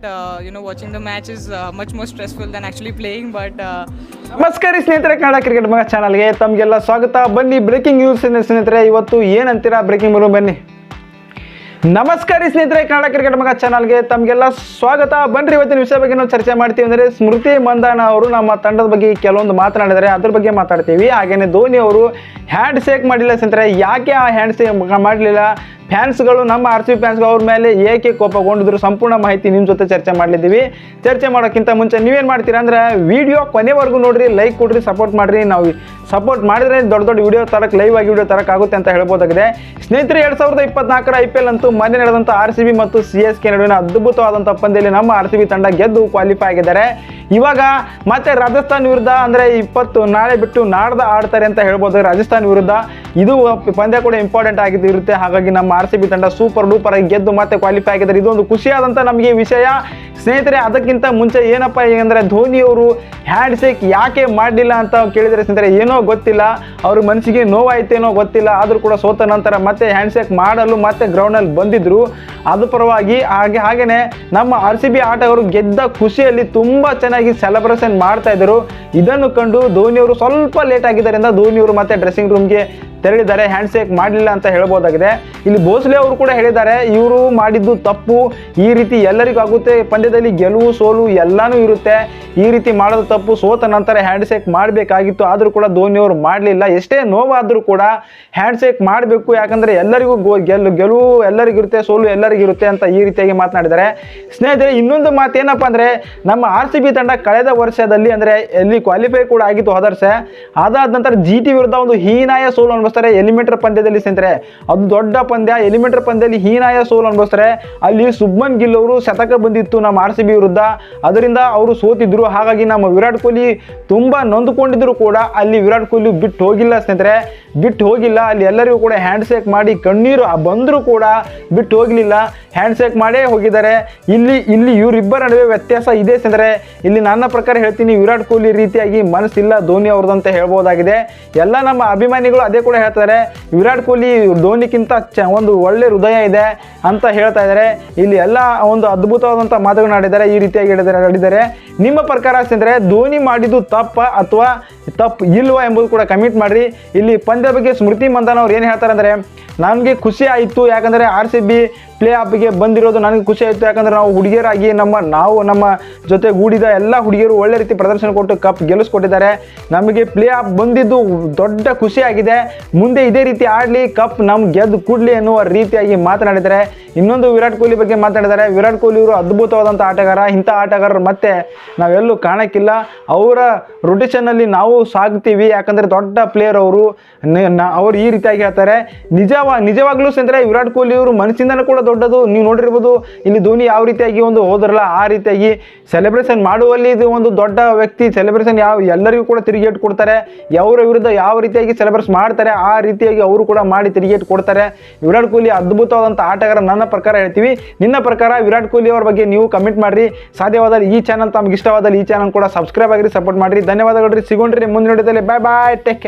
Uh, you know, watching the match is uh, much more stressful than actually uh, ನಮಸ್ಕಾರ ಸ್ನೇಹಿತರೆ Kannada cricket ಮಗ ಚಾನಲ್ಗೆ ತಮಗೆಲ್ಲ ಸ್ವಾಗತ. ಬನ್ನಿ ಬ್ರೇಕಿಂಗ್ ನ್ಯೂಸ್ ಸ್ನೇಹಿತರೆ. ಇವತ್ತು ಏನಂತೀರಾ ಬ್ರೇಕಿಂಗ್ ಬರೋ ಬನ್ನಿ. ನಮಸ್ಕಾರ ಸ್ನೇಹಿತರೆ ಕನ್ನಡ ಕ್ರಿಕೆಟ್ ಮಗ ಚಾನಲ್ಗೆ ತಮಗೆಲ್ಲ ಸ್ವಾಗತ. ಬನ್ರಿ ಇವತ್ತಿನ ವಿಷಯ ಬಗ್ಗೆ ನಾವು ಚರ್ಚೆ ಮಾಡ್ತೀವಿ ಅಂದರೆ ಸ್ಮೃತಿ ಮಂದಾನ ಅವರು ನಮ್ಮ ತಂಡದ ಬಗ್ಗೆ ಕೆಲವೊಂದು ಮಾತನಾಡಿದರೆ ಅದ್ರ ಬಗ್ಗೆ ಮಾತಾಡ್ತೀವಿ. ಹಾಗೇನೆ ಧೋನಿ ಅವರು ಹ್ಯಾಂಡ್ ಶೇಕ್ ಮಾಡಿಲ್ಲ ಸ್ನೇಹಿತರೆ. ಯಾಕೆ ಆ ಹ್ಯಾಂಡ್ ಶೇಕ್ ಮಾಡಲಿಲ್ಲ ಫ್ಯಾನ್ಸ್ಗಳು ನಮ್ಮ ಆರ್ ಸಿ ಫ್ಯಾನ್ಸ್ಗಳು ಅವ್ರ ಮೇಲೆ ಏಕೆ ಕೋಪಗೊಂಡಿದ್ರು ಸಂಪೂರ್ಣ ಮಾಹಿತಿ ನಿಮ್ಮ ಜೊತೆ ಚರ್ಚೆ ಮಾಡಲಿದ್ದೀವಿ. ಚರ್ಚೆ ಮಾಡೋಕ್ಕಿಂತ ಮುಂಚೆ ನೀವೇನು ಮಾಡ್ತೀರಾ ಅಂದ್ರೆ ವಿಡಿಯೋ ಕೊನೆವರೆಗೂ ನೋಡ್ರಿ ಲೈಕ್ ಕೊಡ್ರಿ ಸಪೋರ್ಟ್ ಮಾಡಿರಿ. ನಾವು ಸಪೋರ್ಟ್ ಮಾಡಿದ್ರೆ ದೊಡ್ಡ ದೊಡ್ಡ ವಿಡಿಯೋ ತರಕ್ಕೆ ಲೈವ್ ಆಗಿ ವಿಡಿಯೋ ತರಕ್ಕಾಗುತ್ತೆ ಅಂತ ಹೇಳ್ಬೋದಾಗಿದೆ. ಸ್ನೇಹಿತರೆ, ಎರಡು ಸಾವಿರದ ಇಪ್ಪತ್ನಾಲ್ಕರ ಐ ಪಿ ಎಲ್ ಅಂತೂ ಮೊನ್ನೆ ನಡೆದಂಥ ಆರ್ ಸಿ ಬಿ ಮತ್ತು ಸಿ ಎಸ್ ಕೆ ನಡುವಿನ ಅದ್ಭುತವಾದಂಥ ಪಂದ್ಯದಲ್ಲಿ ನಮ್ಮ ಆರ್ ಸಿ ಬಿ ತಂಡ ಗೆದ್ದು ಕ್ವಾಲಿಫೈ ಆಗಿದ್ದಾರೆ. ಇವಾಗ ಮತ್ತೆ ರಾಜಸ್ಥಾನ್ ವಿರುದ್ಧ ಅಂದರೆ ಇಪ್ಪತ್ತು ನಾಳೆ ಬಿಟ್ಟು ನಾಡ್ದ ಆಡ್ತಾರೆ ಅಂತ ಹೇಳ್ಬೋದು ರಾಜಸ್ಥಾನ್ ವಿರುದ್ಧ ಇದು ಪಂದ್ಯ ಕೂಡ ಇಂಪಾರ್ಟೆಂಟ್ ಆಗಿದ್ದು ಇರುತ್ತೆ ಹಾಗಾಗಿ ನಮ್ಮ ಆರ್ ಸಿ ತಂಡ ಸೂಪರ್ ಡೂಪರ್ ಆಗಿ ಗೆದ್ದು ಮತ್ತೆ ಕ್ವಾಲಿಫೈ ಆಗಿದ್ದಾರೆ. ಇದೊಂದು ಖುಷಿಯಾದಂಥ ನಮಗೆ ವಿಷಯ. ಸ್ನೇಹಿತರೆ, ಅದಕ್ಕಿಂತ ಮುಂಚೆ ಏನಪ್ಪ ಅಂದರೆ ಧೋನಿ ಅವರು ಹ್ಯಾಂಡ್ ಶೇಕ್ ಯಾಕೆ ಮಾಡಲಿಲ್ಲ ಅಂತ ಕೇಳಿದರೆ ಸ್ನೇಹಿತರೆ, ಏನೋ ಗೊತ್ತಿಲ್ಲ. ಅವ್ರ ಮನಸ್ಸಿಗೆ ನೋವಾಯ್ತೇನೋ ಗೊತ್ತಿಲ್ಲ. ಆದರೂ ಕೂಡ ಸೋತ ನಂತರ ಮತ್ತೆ ಹ್ಯಾಂಡ್ ಶೇಕ್ ಮಾಡಲು ಮತ್ತೆ ಗ್ರೌಂಡಲ್ಲಿ ಬಂದಿದ್ರು. ಅದು ಪರವಾಗಿ ಹಾಗೆ ಹಾಗೆಯೇ ನಮ್ಮ ಆರ್ ಸಿ ಬಿ ಆಟಗಾರರು ಗೆದ್ದ ಖುಷಿಯಲ್ಲಿ ತುಂಬ ಚೆನ್ನಾಗಿ ಸೆಲೆಬ್ರೇಷನ್ ಮಾಡ್ತಾ ಇದ್ದರು. ಇದನ್ನು ಕಂಡು ಧೋನಿಯವರು ಸ್ವಲ್ಪ ಲೇಟ್ ಆಗಿದ್ದರಿಂದ ಧೋನಿಯವರು ಮತ್ತೆ ಡ್ರೆಸ್ಸಿಂಗ್ ರೂಮ್ಗೆ ತೆರಳಿದ್ದಾರೆ ಹ್ಯಾಂಡ್ ಶೇಕ್ ಮಾಡಲಿಲ್ಲ ಅಂತ ಹೇಳ್ಬೋದಾಗಿದೆ. ಇಲ್ಲಿ ಭೋಸ್ಲೆ ಅವರು ಕೂಡ ಹೇಳಿದ್ದಾರೆ, ಇವರು ಮಾಡಿದ್ದು ತಪ್ಪು, ಈ ರೀತಿ ಎಲ್ಲರಿಗೂ ಆಗುತ್ತೆ ಪಂದ್ಯದಲ್ಲಿ ಗೆಲುವು, ಸೋಲು ಎಲ್ಲಾನು ಇರುತ್ತೆ. ಈ ರೀತಿ ಮಾಡೋದು ತಪ್ಪು, ಸೋತ ನಂತರ ಹ್ಯಾಂಡ್ ಶೇಕ್ ಮಾಡಬೇಕಾಗಿತ್ತು, ಆದರೂ ಕೂಡ ಧೋನಿಯವರು ಮಾಡಲಿಲ್ಲ. ಎಷ್ಟೇ ನೋವಾದರೂ ಕೂಡ ಹ್ಯಾಂಡ್ ಶೇಕ್ ಮಾಡಬೇಕು, ಯಾಕಂದರೆ ಎಲ್ಲರಿಗೂ ಗೋ- ಗೆಲ್ಲು ಗೆಲುವು ಎಲ್ಲರಿಗಿರುತ್ತೆ, ಸೋಲು ಎಲ್ಲರಿಗಿರುತ್ತೆ ಅಂತ ಈ ರೀತಿಯಾಗಿ ಮಾತನಾಡಿದ್ದಾರೆ. ಸ್ನೇಹಿತರೆ, ಇನ್ನೊಂದು ಮಾತು ಏನಪ್ಪ ಅಂದರೆ, ನಮ್ಮ ಆರ್ ಸಿ ಬಿ ತಂಡ ಕಳೆದ ವರ್ಷದಲ್ಲಿ ಅಂದರೆ, ಎಲ್ಲಿ ಕ್ವಾಲಿಫೈ ಕೂಡ ಆಗಿತ್ತು ಹೋದ ವರ್ಷ ಅದಾದ ನಂತರ ಜಿ ಟಿ ವಿರುದ್ಧ ಒಂದು ಹೀನಾಯ ಸೋಲು ಅನುಭವಿಸ್ತಾರೆ, ಎಲಿಮೆಂಟರ್ ಪಂದ್ಯದಲ್ಲಿ ಸ್ನೇಹಿತರೆ. ಅದು ದೊಡ್ಡ ಪಂದ್ಯ, ಎಲಿಮೆಂಟರ್ ಪಂದ್ಯದಲ್ಲಿ ಹೀನಾಯ ಸೋಲು ಅನುಭವಿಸ್ತಾರೆ. ಅಲ್ಲಿ ಸುಬ್ಮನ್ ಗಿಲ್ ಅವರು ಶತಕ ಬಂದಿತ್ತು ನಮ್ಮ ಆರ್ ಸಿ ಬಿ ವಿರುದ್ಧ. ಅದರಿಂದ ಅವರು ಸೋತಿದ್ರು. ಹಾಗಾಗಿ ನಮ್ಮ ವಿರಾಟ್ ಕೊಹ್ಲಿ ತುಂಬ ನೊಂದುಕೊಂಡಿದ್ರು ಕೂಡ ಅಲ್ಲಿ ವಿರಾಟ್ ಕೊಹ್ಲಿ ಬಿಟ್ಟು ಹೋಗಿಲ್ಲ ಸ್ನೇಹಿತರೆ. ಬಿಟ್ಟು ಹೋಗಿಲ್ಲ. ಅಲ್ಲಿ ಎಲ್ಲರಿಗೂ ಕೂಡ ಹ್ಯಾಂಡ್ ಶೇಕ್ ಮಾಡಿ ಕಣ್ಣೀರು ಬಂದರೂ ಕೂಡ ಬಿಟ್ಟು ಹೋಗಲಿಲ್ಲ. ಹ್ಯಾಂಡ್ ಶೇಕ್ ಮಾಡೇ ಹೋಗಿದ್ದಾರೆ. ಇಲ್ಲಿ ಇಲ್ಲಿ ಇವರಿಬ್ಬರ ನಡುವೆ ವ್ಯತ್ಯಾಸ ಇದೆ ಸ್ನೇಹಿತರೆ. ಇಲ್ಲಿ ನನ್ನ ಪ್ರಕಾರ ಹೇಳ್ತೀನಿ, ವಿರಾಟ್ ಕೊಹ್ಲಿ ರೀತಿಯಾಗಿ ಮನಸ್ಸಿಲ್ಲ ಧೋನಿ ಅವ್ರದ್ದಂತ ಹೇಳ್ಬೋದಾಗಿದೆ. ಎಲ್ಲ ನಮ್ಮ ಅಭಿಮಾನಿಗಳು ಅದೇ ಕೂಡ ಹೇಳ್ತಾರೆ ವಿರಾಟ್ ಕೊಹ್ಲಿ ಧೋನಿಗಿಂತ ಒಂದು ಒಳ್ಳೆ ಹೃದಯ ಇದೆ ಅಂತ ಹೇಳ್ತಾ ಇದ್ದಾರೆ. ಇಲ್ಲಿ ಎಲ್ಲ ಒಂದು ಅದ್ಭುತವಾದಂಥ ಮಾತುಗಳನ್ನ ಆಡಿದ್ದಾರೆ, ಈ ರೀತಿಯಾಗಿ ಹೇಳಿದ್ದಾರೆ ಆಡಿದ್ದಾರೆ. ನಿಮ್ಮ ಪ್ರಕಾರ ಸ್ನೇಹಿತರೆ, ಧೋನಿ ಮಾಡಿದ್ದು ತಪ್ಪ ಅಥವಾ ತಪ್ಪು ಇಲ್ವಾ ಎಂಬುದು ಕೂಡ ಕಮೆಂಟ್ ಮಾಡಿರಿ. ಇಲ್ಲಿ ಪಂದ್ಯ ಬಗ್ಗೆ ಸ್ಮೃತಿ ಮಂದನ್ ಅವ್ರು ಏನು ಹೇಳ್ತಾರೆ ಅಂದರೆ, ನನಗೆ ಖುಷಿ ಆಯಿತು, ಯಾಕಂದರೆ ಆರ್ ಸಿ ಬಿ ಪ್ಲೇ ಆಫ್ಗೆ ಬಂದಿರೋದು ನನಗೆ ಖುಷಿ ಆಯಿತು. ಯಾಕಂದರೆ ನಾವು ಹುಡುಗಿಯರಾಗಿ ನಮ್ಮ, ನಾವು ನಮ್ಮ ಜೊತೆ ಗೂಡಿದ ಎಲ್ಲ ಹುಡುಗಿಯರು ಒಳ್ಳೆ ರೀತಿ ಪ್ರದರ್ಶನ ಕೊಟ್ಟು ಕಪ್ ಗೆಲ್ಲಿಸ್ಕೊಟ್ಟಿದ್ದಾರೆ. ನಮಗೆ ಪ್ಲೇ ಆಫ್ ಬಂದಿದ್ದು ದೊಡ್ಡ ಖುಷಿಯಾಗಿದೆ ಮುಂದೆ ಇದೇ ರೀತಿ ಆಡಲಿ ಕಪ್ ನಮ್ಮ ಗೆದ್ದು ಕೂಡಲಿ ಎನ್ನುವ ರೀತಿಯಾಗಿ ಮಾತನಾಡಿದ್ದಾರೆ. ಇನ್ನೊಂದು ವಿರಾಟ್ ಕೊಹ್ಲಿ ಬಗ್ಗೆ ಮಾತನಾಡಿದ್ದಾರೆ. ವಿರಾಟ್ ಕೊಹ್ಲಿ ಅವರು ಅದ್ಭುತವಾದಂಥ ಆಟಗಾರ. ಇಂಥ ಆಟಗಾರರು ಮತ್ತೆ ನಾವೆಲ್ಲೂ ಕಾಣಕ್ಕಿಲ್ಲ. ಅವರ ರೊಟೇಷನ್ನಲ್ಲಿ ನಾವು ಸಾಗ್ತೀವಿ ಯಾಕಂದರೆ ದೊಡ್ಡ ಪ್ಲೇಯರ್ ಅವರು ಅವ್ರು ಈ ರೀತಿಯಾಗಿ ಹೇಳ್ತಾರೆ. ನಿಜವ, ನಿಜವಾಗ್ಲೂ ಸ್ನೇಹಿತರೆ, ವಿರಾಟ್ ಕೊಹ್ಲಿ ಅವರು ಮನಸ್ಸಿಂದನೂ ಕೂಡ ದೊಡ್ಡದು. ನೀವು ನೋಡಿರ್ಬೋದು, ಇಲ್ಲಿ ಧೋನಿ ಯಾವ ರೀತಿಯಾಗಿ ಒಂದು ಹೋದ್ರಲ್ಲ, ಆ ರೀತಿಯಾಗಿ ಸೆಲೆಬ್ರೇಷನ್ ಮಾಡುವಲ್ಲಿ ಇದು ಒಂದು ದೊಡ್ಡ ವ್ಯಕ್ತಿ. ಸೆಲೆಬ್ರೇಷನ್ ಯಾವ, ಎಲ್ಲರಿಗೂ ಕೂಡ ತಿರುಗೇಟ್ ಕೊಡ್ತಾರೆ. ಅವರ ವಿರುದ್ಧ ಯಾವ ರೀತಿಯಾಗಿ ಸೆಲೆಬ್ರೇಟ್ ಮಾಡ್ತಾರೆ, ಆ ರೀತಿಯಾಗಿ ಅವರು ಕೂಡ ಮಾಡಿ ತಿರುಗೇಟ್ ಕೊಡ್ತಾರೆ. ವಿರಾಟ್ ಕೊಹ್ಲಿ ಅದ್ಭುತವಾದಂಥ ಆಟಗಾರ. ನನ್ನ ಪ್ರಕಾರ ಹೇಳ್ತೀವಿ. ನಿನ್ನ ಪ್ರಕಾರ ವಿರಾಟ್ ಕೊಹ್ಲಿ ಅವ್ರ ಬಗ್ಗೆ ನೀವು ಕಮೆಂಟ್ ಮಾಡಿರಿ. ಸಾಧ್ಯವಾದರೆ ಈ ಚಾನಲ್ ತಮ್ಗೆ ಇಷ್ಟವಾದಲ್ಲಿ ಈ ಚಾನಲ್ ಕೂಡ ಸಬ್ಸ್ಕ್ರೈಬ್ ಆಗಿರಿ ಸಪೋರ್ಟ್ ಮಾಡಿರಿ. ಧನ್ಯವಾದಗಳು ಸಿಗೋಣ್ರಿ ಮುಂದಿನ ನೋಡಿದಲ್ಲಿ ಬಾಯ್ ಬಾಯ್ ಟೇಕ್